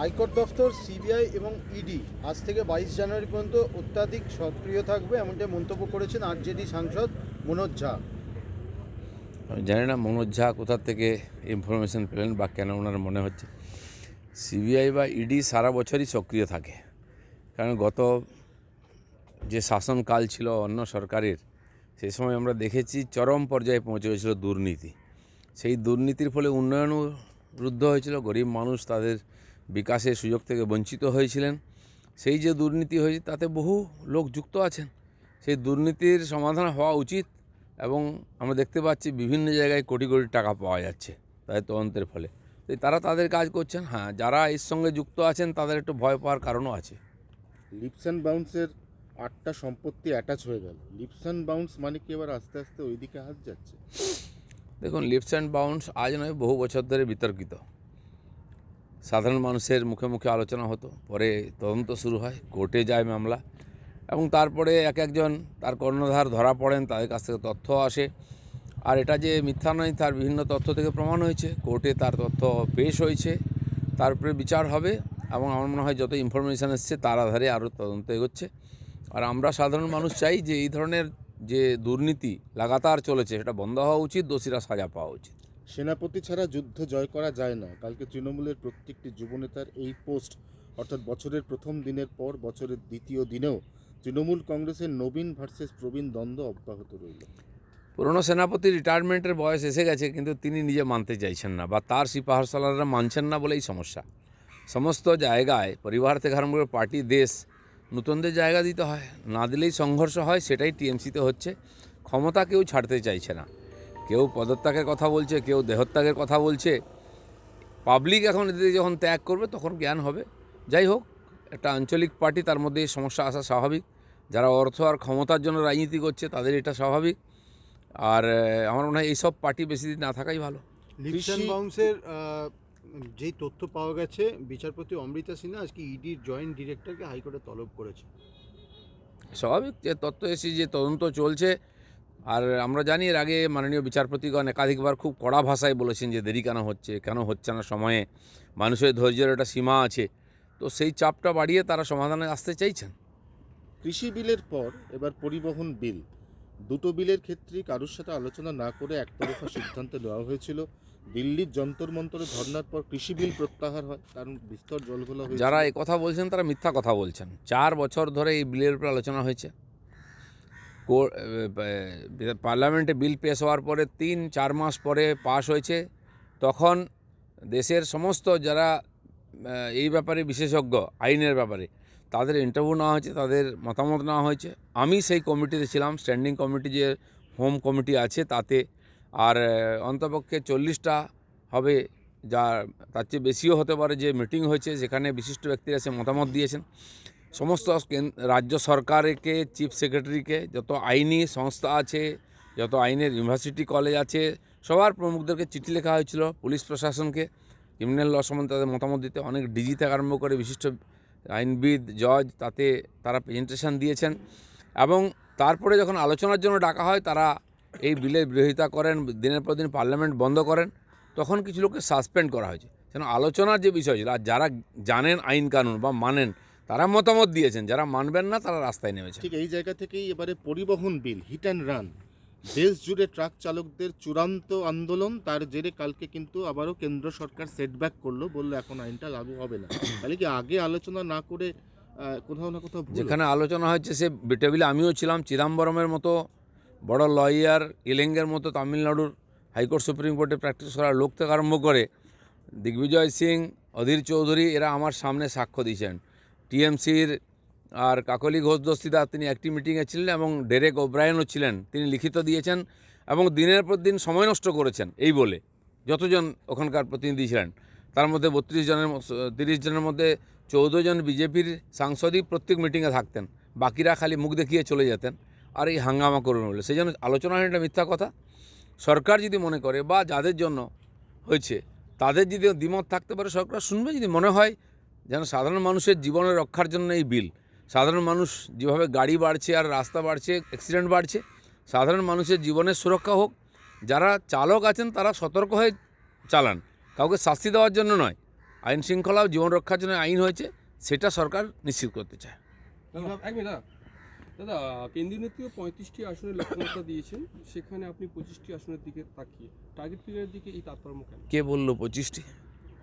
আয়কর দফতর, সিবিআই এবং ইডি আজ থেকে বাইশ জানুয়ারি পর্যন্ত অত্যাধিক সক্রিয় থাকবে এমনটাই মন্তব্য করেছেন আরজেডি সাংসদ মনোজ ঝা। আমি জানি না মনোজ ঝা কোথা থেকে ইনফরমেশন পেলেন বা কেন ওনার মনে হচ্ছে। সিবিআই বা ইডি সারা বছরই সক্রিয় থাকে। কারণ গত যে শাসনকাল ছিল অন্য সরকারের সেই সময় আমরা দেখেছি চরম পর্যায়ে পৌঁছে গেছিল দুর্নীতি। সেই দুর্নীতির ফলে উন্নয়নও রুদ্ধ হয়েছিল, গরিব মানুষ তাদের বিকাশের সুযোগ থেকে বঞ্চিত হয়েছিলেন। সেই যে দুর্নীতি হয়েছে তাতে বহু লোক যুক্ত আছেন। সেই দুর্নীতির সমাধান হওয়া উচিত এবং আমরা দেখতে পাচ্ছি বিভিন্ন জায়গায় কোটি কোটি টাকা পাওয়া যাচ্ছে তাদের তদন্তের ফলে। তো তারা তাদের কাজ করছেন হ্যাঁ যারা এর সঙ্গে যুক্ত আছেন তাদের একটু ভয় পাওয়ার কারণও আছে। লিপস অ্যান্ড বাউন্সের আটটা সম্পত্তি অ্যাটাচ হয়ে গেল। লিপস অ্যান্ড বাউন্স মানে কি? এবার আস্তে আস্তে ওইদিকে হাত যাচ্ছে। দেখুন লিপস অ্যান্ড বাউন্স আজ নয় বহু বছর ধরে বিতর্কিত। সাধারণ মানুষের মুখে মুখে আলোচনা হতো। পরে তদন্ত শুরু হয়, কোর্টে যায় মামলা এবং তারপরে এক একজন তার কর্ণধার ধরা পড়েন, তাদের কাছ থেকে তথ্য আসে। আর এটা যে মিথ্যা নয়, তার বিভিন্ন তথ্য থেকে প্রমাণ হয়েছে। কোর্টে তার তথ্য পেশ হয়েছে তারপরে বিচার হবে এবং আমার মনে হয় যত ইনফরমেশান এসছে, তার আধারে আরও তদন্ত এগোচ্ছে। আর আমরা সাধারণ মানুষ চাই যে এই ধরনের যে দুর্নীতি লাগাতার চলেছে, সেটা বন্ধ হওয়া উচিত, দোষীরা সাজা পাওয়া উচিত। সেনাপতি ছাড়া যুদ্ধ জয় করা যায় না। কালকে তৃণমূলের প্রত্যেকটি যুবনেতার এই পোস্ট, অর্থাৎ বছরের প্রথম দিনের পর বছরের দ্বিতীয় দিনেও তৃণমূল কংগ্রেসের নবীন ভার্সেস প্রবীণ দ্বন্দ্ব অব্যাহত রইল। পুরনো সেনাপতি রিটায়ারমেন্টের বয়স এসে গেছে, কিন্তু তিনি নিজে মানতে চাইছেন না, বা তার সিপাহসালাররা মানছেন না বলেই সমস্যা। সমস্ত জায়গায়, পরিবার থেকে আরম্ভ করে পার্টি, দেশ, নতুনদের জায়গা দিতে হয়, না দিলেই সংঘর্ষ হয়, সেটাই টিএমসিতে হচ্ছে। ক্ষমতা কেউ ছাড়তে চাইছে না। কেউ পদত্যাগের কথা বলছে কেউ দেহত্যাগের কথা বলছে। পাবলিক এখন এদের যখন ত্যাগ করবে তখন জ্ঞান হবে। যাই হোক একটা আঞ্চলিক পার্টি তার মধ্যে এই সমস্যা আসা স্বাভাবিক। যারা অর্থ আর ক্ষমতার জন্য রাজনীতি করছে তাদের এটা স্বাভাবিক। আর আমার মনে হয় এইসব পার্টি বেশি দিন না থাকাই ভালো। লিপস অ্যান্ড বাউন্সের যেই তথ্য পাওয়া গেছে বিচারপতি অমৃতা সিনহা আজকে ইডির জয়েন্ট ডিরেক্টরকে হাইকোর্টে তলব করেছে। স্বাভাবিক যে তথ্য এসে যে তদন্ত চলছে আর আমরা জানি এর আগে মাননীয় বিচারপতিগণ একাধিকবার খুব কড়া ভাষায় বলেছেন যে দেরি কেন হচ্ছে কেন হচ্ছে না সময়ে মানুষের ধৈর্যের একটা সীমা আছে। তো সেই চাপটা বাড়িয়ে তারা সমাধানে আসতে চাইছেন। কৃষি বিলের পর এবার পরিবহন বিল। দুটো বিলের ক্ষেত্রেই কারোর সাথে আলোচনা না করে একতরফা সিদ্ধান্ত নেওয়া হয়েছিল। দিল্লির যন্তর মন্তরে ধর্নার পর কৃষি বিল প্রত্যাহার হয় কারণ বিস্তর হয়েছিল। যারা কথা বলছেন তারা মিথ্যা কথা বলছেন। চার বছর ধরে এই বিলের উপর আলোচনা হয়েছে। পার্লামেন্টে বিল পেশ হওয়ার পরে তিন, চার মাস পরে পাশ হয়েছে। তখন দেশের সমস্ত যারা এই ব্যাপারে বিশেষজ্ঞ, আইনের ব্যাপারে, তাদের ইন্টারভিউ নেওয়া হয়েছে, তাদের মতামত নেওয়া হয়েছে। আমি সেই কমিটিতে ছিলাম স্ট্যান্ডিং কমিটি যে হোম কমিটি আছে তাতে। আর অন্তপক্ষে চল্লিশটা হবে, যা, তার চেয়ে বেশিও হতে পারে যে মিটিং হয়েছে, যেখানে বিশিষ্ট ব্যক্তিরা এসে মতামত দিয়েছেন। সমস্ত রাজ্য সরকারকে, চিফ সেক্রেটারিকে, যত আইনি সংস্থা আছে, যত আইনের ইউনিভার্সিটি, কলেজ আছে, সবার প্রমুখদেরকে চিঠি লেখা হয়েছিল পুলিশ প্রশাসনকে। ক্রিমিনাল ল সম্বন্ধে তাদের মতামত দিতে অনেক ডিজি থেকে আরম্ভ করে, বিশিষ্ট আইনবিদ, জজ, তাতে তারা প্রেজেন্টেশন দিয়েছেন। এবং তারপরে যখন আলোচনার জন্য ডাকা হয়, তারা এই বিলের বিরোধিতা করেন, দিনের পর দিন পার্লামেন্ট বন্ধ করেন, তখন কিছু লোককে সাসপেন্ড করা হয়েছে। যেন আলোচনার যে বিষয় ছিল, আর যারা জানেন আইন কানুন বা মানেন তারা মতামত দিয়েছেন যারা মানবেন না তারা রাস্তায় নেমেছে ঠিক এই জায়গা থেকেই এবারে পরিবহন বিল হিট অ্যান্ড রান দেশ জুড়ে ট্রাক চালকদের চূড়ান্ত আন্দোলন তার জেরে কালকে কিন্তু আবারও কেন্দ্র সরকার সেটব্যাক করল বলল এখন আইনটা লাগু হবে না। তাহলে কি আগে আলোচনা না করে কোথাও না কোথাও যেখানে আলোচনা হচ্ছে সে টেবিলে আমিও ছিলাম চিদাম্বরমের মতো বড় লয়ার ইলেঙ্গের মতো তামিলনাড়ুর হাইকোর্ট সুপ্রিম কোর্টে প্র্যাকটিস করার লোক থেকে আরম্ভ করে দিগ্বিজয় সিং অধীর চৌধুরী এরা আমার সামনে সাক্ষ্য দিয়েছেন। টিএমসির আর কাকলি ঘোষ দস্তিদা তিনি একটি মিটিংয়ে ছিলেন এবং ডেরেক ওব্রায়নও ছিলেন। তিনি লিখিত দিয়েছেন এবং দিনের পর দিন সময় নষ্ট করেছেন, এই বলে যতজন ওখানকার প্রতিনিধি ছিলেন। তার মধ্যে বত্রিশ জনের তিরিশ জনের মধ্যে চৌদ্দ জন বিজেপির সাংসদই প্রত্যেক মিটিংয়ে থাকতেন, বাকিরা খালি মুখ দেখিয়ে চলে যেতেন আর এই হাঙ্গামা করবেন বলে সেই জন্য আলোচনা এটা মিথ্যা কথা। সরকার যদি মনে করে বা যাদের জন্য হয়েছে, তাদের যদি দ্বিমত থাকতে পারে, সরকার শুনবে। যদি মনে হয় যেন সাধারণ মানুষের জীবনের রক্ষার জন্য এই বিল। সাধারণ মানুষ যেভাবে গাড়ি বাড়ছে আর রাস্তা বাড়ছে অ্যাক্সিডেন্ট বাড়ছে সাধারণ মানুষের জীবনের সুরক্ষা হোক। যারা চালক আছেন তারা সতর্ক হয়ে চালান। কাউকে শাস্তি দেওয়ার জন্য নয়। আইন শৃঙ্খলা জীবন রক্ষার জন্য আইন হয়েছে সেটা সরকার নিশ্চিত করতে চায়। দাদা দাদা দাদা কেন্দ্রীয় নেত্রী পঁয়ত্রিশটি আসনের লক্ষ্যমাত্রা দিয়েছেন সেখানে আপনি পঁচিশটি আসনের দিকে তাকিয়ে। টার্গেট ক্লিয়ারের দিকে এই তাৎপর্য কেন? কে বলল পঁচিশটি?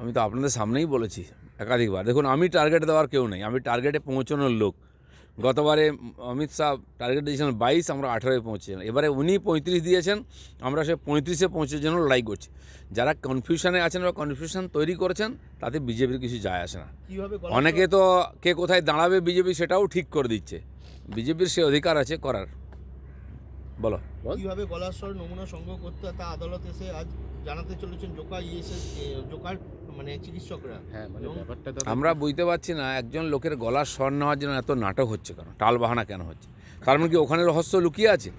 আমি তো আপনাদের সামনেই বলেছি একাধিকবার। দেখুন আমি টার্গেট দেওয়ার কেউ নেই। আমি টার্গেটে পৌঁছানোর লোক। গতবারে অমিত শাহ টার্গেট দিয়েছিলেন বাইশ আমরা আঠেরোয় পৌঁছেছিলাম। এবারে উনি পঁয়ত্রিশ দিয়েছেন আমরা সে পঁয়ত্রিশে পৌঁছার জন্য লড়াই করছি। যারা কনফিউশনে আছেন বা কনফিউশন তৈরি করেছেন তাতে বিজেপির কিছু যায় আসে না। অনেকে তো কে কোথায় দাঁড়াবে বিজেপি সেটাও ঠিক করে দিচ্ছে। বিজেপির সে অধিকার আছে করার। বলো। কীভাবে গলার স্বর নমুনা সংগ্রহ করতে তা আদালত এসে আজ জানাতে চলেছেন জোকা ইএসএস জোকার মানে চিকিৎসকরা। হ্যাঁ মানে ব্যাপারটা আমরা বুঝতে পারছি না একজন লোকের গলার স্বর নেওয়ার জন্য এত নাটক হচ্ছে কেন? টাল বাহানা কেন হচ্ছে? তার মানে কি ওখানে রহস্য লুকিয়ে আছে?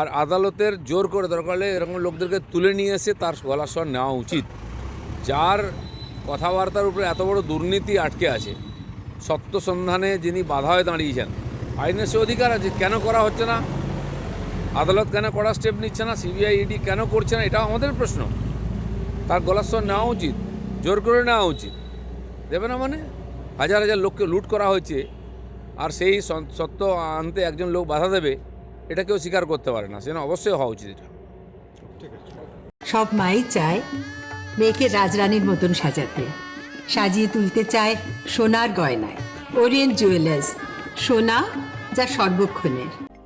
আর আদালতের জোর করে দরকার হলে এরকম লোকদেরকে তুলে নিয়ে এসে তার গলার স্বর নেওয়া উচিত। যার কথাবার্তার উপরে এত বড় দুর্নীতি আটকে আছে সত্য সন্ধানে যিনি বাধা হয়ে দাঁড়িয়েছেন আইনের সে অধিকার আছে কেন করা হচ্ছে না? আদালত কেন কড়া স্টেপ নিচ্ছে না? সিবিআই ইডি কেন করছে না? এটা আমাদের প্রশ্ন। তার গলার স্বর নেওয়া উচিত, জোর করে নেওয়া উচিত। দেবে না মানে? হাজার হাজার লোককে লুট করা হয়েছে, আর সেই সত্য আনতে একজন লোক বাধা দেবে, এটা কেউ স্বীকার করতে পারে না। সেটা অবশ্যই হওয়া উচিত এটা। সব মাই চায় মেয়েকে রাজরানীর মতন সাজাতে। সাজিয়ে তুলতে চায় সোনার গয়নায়। ওরিয়েন্ট জুয়েলার্স, সোনা যা সর্বক্ষণের।